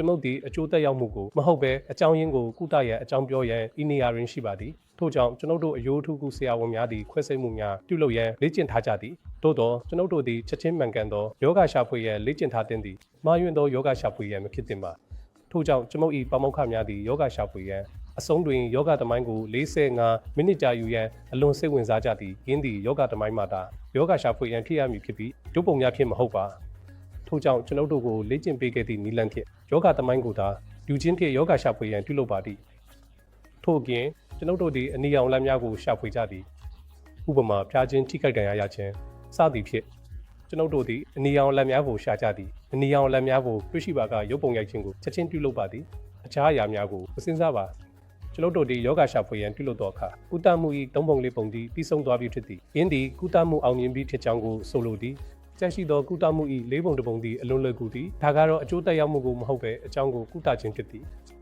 ကျွန်ုပ်သည်အကျိုးသက်ရောက်မှုကိုမဟုတ်ဘဲအကြောင်းရင်းကိုကုသရန်အကြောင်းပြောရန်ဤနေရာတွင်ရှိပါသည်ထို့ကြောင့်ကျွန်ုပ်တို့အယိုးထုခုဆရာဝန်များသည်ခွဲစိတ်မှုများပြုလုပ်ရန်လေ့ကျင့်ထားကြသည်သို့သောကျွန်ုပ်တို့သည်ချက်ချင်းမှန်ကန်သောယောဂရှာဖွေရန်လေ့ကျင့်ထားသင့်သည်မှားယွင်းသောယောဂရှာဖွေရန်မဖြစ်သင့်ပါထို့ကြောင့်ကျွန်ုပ်၏ပါမောက္ခများသည်ယောဂရှာဖွေရန်အဆုံးတွင်ယောဂသမိုင်းကို45မိနစ်ကြာယူရန်အလွန်စိတ်ဝင်စားကြသည်ယင်းသည်ယောဂသမိုင်းမှာသာယောဂရှာဖွေရန်ဖြစ်ရမည်ဖြစ်ပြီးဒုပုံများဖြစ်မဟုတ်ပါ ထို့ကြောင့်ကျွန်ုပ်တို့ကိုလေ့ကျင့်ပေးခဲ့သည့်နီလန်ဖြင့်ယောဂသမိုင်းကိုသာယူချင်းဖြင့်ယောဂရှာဖွေရန်ပြုလုပ်ပါသည်ထို့အပြင်ကျွန်ုပ်တို့သည်အနီရောင်လမ်းများကိုရှာဖွေကြသည်ဥပမာဖျားခြင်းထိခိုက်ဒဏ်ရာရခြင်းစသည်ဖြင့်ကျွန်ုပ်တို့သည်အနီရောင်လမ်းများကိုရှာကြသည်အနီရောင်လမ်းများကိုတွေ့ရှိပါကရုပ်ပုံရိုက်ခြင်းကိုချက်ချင်းပြုလုပ်ပါသည်အခြားအရာများကိုမစင်စားပါကျွန်ုပ်တို့သည်ယောဂရှာဖွေရန်ပြုလုပ်သောအခါကုသမှု၏သုံးပုံလေးပုံသည်ပြီးဆုံးသွားပြီဖြစ်သည်။ယင်းသည်ကုသမှုအောင်မြင်ပြီးဖြစ်ကြောင်းကိုဆိုလိုသည်။ ကြက်ရှိသောကုသမှု၏လေးပုံတစ်ပုံသည်အလွန်လွယ်ကူသည်။ဒါကတော့အကျိုးသက်ရောက်မှုကိုမဟုတ်ဘဲအကြောင်းကိုကုသခြင်းဖြစ်သည်။